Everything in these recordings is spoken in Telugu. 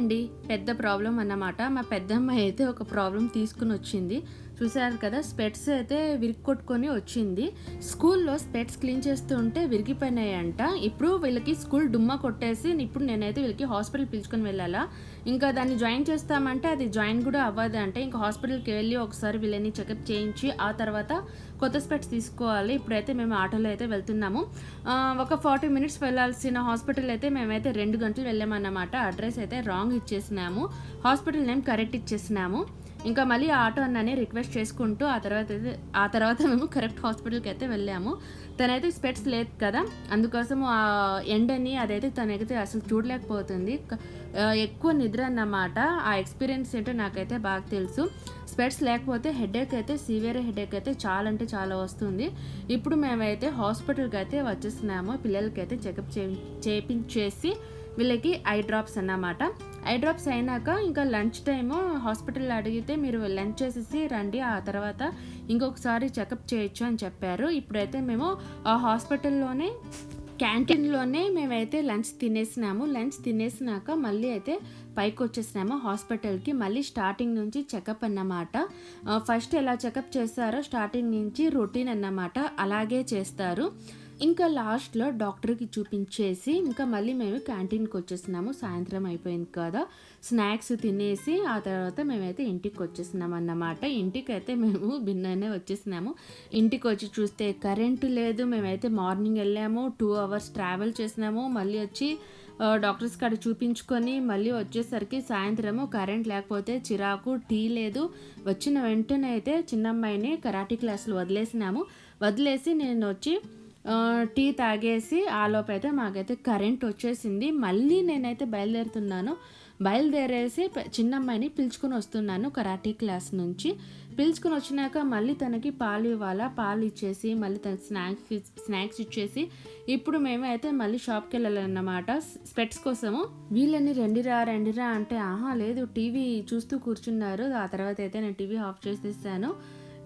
అండి. పెద్ద ప్రాబ్లం అన్నమాట. మా పెద్దమ్మ అయితే ఒక ప్రాబ్లం తీసుకుని వచ్చింది. చూసారు కదా స్పెట్స్ అయితే విరిగొట్టుకొని వచ్చింది. స్కూల్లో స్పెట్స్ క్లీన్ చేస్తూ ఉంటే విరిగిపోయినాయంట. ఇప్పుడు వీళ్ళకి స్కూల్ డుమ్మా కొట్టేసి ఇప్పుడు నేనైతే వీళ్ళకి హాస్పిటల్ పిలుచుకొని వెళ్ళాలా? ఇంకా దాన్ని జాయిన్ చేస్తామంటే అది జాయిన్ కూడా అవ్వదు అంటే ఇంకా హాస్పిటల్కి వెళ్ళి ఒకసారి వీళ్ళని చెకప్ చేయించి ఆ తర్వాత కొత్త స్పెట్స్ తీసుకోవాలి. ఇప్పుడైతే మేము ఆటోలో అయితే వెళ్తున్నాము. ఒక ఫార్టీ మినిట్స్ వెళ్ళాల్సిన హాస్పిటల్ అయితే మేమైతే రెండు గంటలు వెళ్ళామన్నమాట. అడ్రస్ అయితే రాంగ్ ఇచ్చేసినాము. హాస్పిటల్ నేమ్ కరెక్ట్ ఇచ్చేసినాము. ఇంకా మళ్ళీ ఆటో అన్నని రిక్వెస్ట్ చేసుకుంటూ ఆ తర్వాత అయితే ఆ తర్వాత మేము కరెక్ట్ హాస్పిటల్కి అయితే వెళ్ళాము. తనైతే స్పెట్స్ లేదు కదా. అందుకోసం ఆ ఎండని అదైతే తనైతే అసలు చూడలేకపోతుంది. ఎక్కువ నిద్ర అన్నమాట. ఆ ఎక్స్పీరియన్స్ ఏంటో నాకైతే బాగా తెలుసు. స్పెట్స్ లేకపోతే హెడేక్ అయితే సివియర్ హెడేక్ అయితే చాలా అంటే చాలా వస్తుంది. ఇప్పుడు మేమైతే హాస్పిటల్కి అయితే వచ్చేస్తున్నాము. పిల్లలకైతే చెకప్ చే చేపించేసి వీళ్ళకి ఐ డ్రాప్స్ అన్నమాట. ఐ డ్రాప్స్ అయినాక ఇంకా లంచ్ టైము హాస్పిటల్లో అడిగితే మీరు లంచ్ చేసేసి రండి ఆ తర్వాత ఇంకొకసారి చెకప్ చేయొచ్చు అని చెప్పారు. ఇప్పుడైతే మేము ఆ హాస్పిటల్లోనే క్యాంటీన్లోనే మేమైతే లంచ్ తినేసినాము. లంచ్ తినేసినాక మళ్ళీ అయితే పైకి వచ్చేసినాము హాస్పిటల్కి మళ్ళీ స్టార్టింగ్ నుంచి చెకప్ అన్నమాట. ఫస్ట్ ఎలా చెకప్ చేస్తారో స్టార్టింగ్ నుంచి రొటీన్ అన్నమాట. అలాగే చేస్తారు. ఇంకా లాస్ట్లో డాక్టర్కి చూపించేసి ఇంకా మళ్ళీ మేము క్యాంటీన్కి వచ్చేసినాము. సాయంత్రం అయిపోయింది కదా. స్నాక్స్ తినేసి ఆ తర్వాత మేమైతే ఇంటికి వచ్చేసినాం అన్నమాట. ఇంటికి అయితే మేము భిన్ననే వచ్చేసినాము. ఇంటికి వచ్చి చూస్తే కరెంటు లేదు. మేమైతే మార్నింగ్ వెళ్ళాము. టూ అవర్స్ ట్రావెల్ చేసినాము. మళ్ళీ వచ్చి డాక్టర్స్ కాడ చూపించుకొని మళ్ళీ వచ్చేసరికి సాయంత్రము కరెంట్ లేకపోతే చిరాకు టీ లేదు. వచ్చిన వెంటనే అయితే చిన్నమ్మాయిని కరాటీ క్లాసులు వదిలేసినాము. వదిలేసి నేను వచ్చి టీ తాగేసి ఆలోపు అయితే మాకైతే కరెంట్ వచ్చేసింది. మళ్ళీ నేనైతే బయలుదేరుతున్నాను. బయలుదేరేసి చిన్న అమ్మాయిని పిలుచుకొని వస్తున్నాను కరాటీ క్లాస్ నుంచి. పిలుచుకొని వచ్చినాక మళ్ళీ తనకి పాలు ఇవ్వాలా? పాలు ఇచ్చేసి మళ్ళీ తనకి స్నాక్స్ స్నాక్స్ ఇచ్చేసి ఇప్పుడు మేము అయితే మళ్ళీ షాప్కి వెళ్ళాలన్నమాట. స్పెట్స్ కోసము. వీళ్ళని రెండిరా రెండిరా అంటే ఆహా లేదు టీవీ చూస్తూ కూర్చున్నారు. ఆ తర్వాత అయితే నేను టీవీ ఆఫ్ చేసేసాను.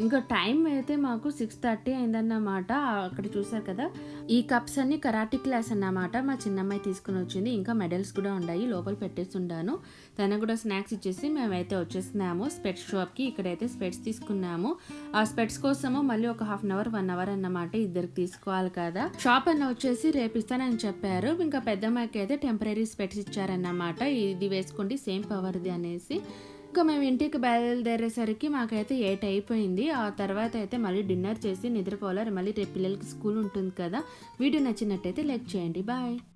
ఇంకా టైం అయితే మాకు సిక్స్ థర్టీ అయిందన్నమాట. అక్కడ చూసారు కదా ఈ కప్స్ అన్ని కరాటీ క్లాస్ అన్నమాట. మా చిన్నమ్మాయి తీసుకుని వచ్చింది. ఇంకా మెడల్స్ కూడా ఉన్నాయి. లోపల పెట్టేసి ఉండాను తనకు కూడా స్నాక్స్ ఇచ్చేసి మేమైతే వచ్చేసినాము. స్పెట్స్ షాప్కి ఇక్కడైతే స్పెట్స్ తీసుకున్నాము. ఆ స్పెట్స్ కోసము మళ్ళీ ఒక half an hour one hour అన్నమాట ఇద్దరికి తీసుకోవాలి కదా. షాప్ అన్న వచ్చేసి రేపిస్తానని చెప్పారు. ఇంకా పెద్దమ్మాయికి అయితే టెంపరీ స్పెట్స్ ఇచ్చారన్నమాట. ఇది వేసుకోండి సేమ్ పవర్ది అనేసి. ఇంకా మేము ఇంటికి బయలుదేరేసరికి మాకైతే ఎయిట్ అయిపోయింది. ఆ తర్వాత అయితే మళ్ళీ డిన్నర్ చేసి నిద్రపోవాలి. మళ్ళీ రేపు పిల్లలకి స్కూల్ ఉంటుంది కదా. వీడియో నచ్చినట్టయితే లైక్ చేయండి. బాయ్.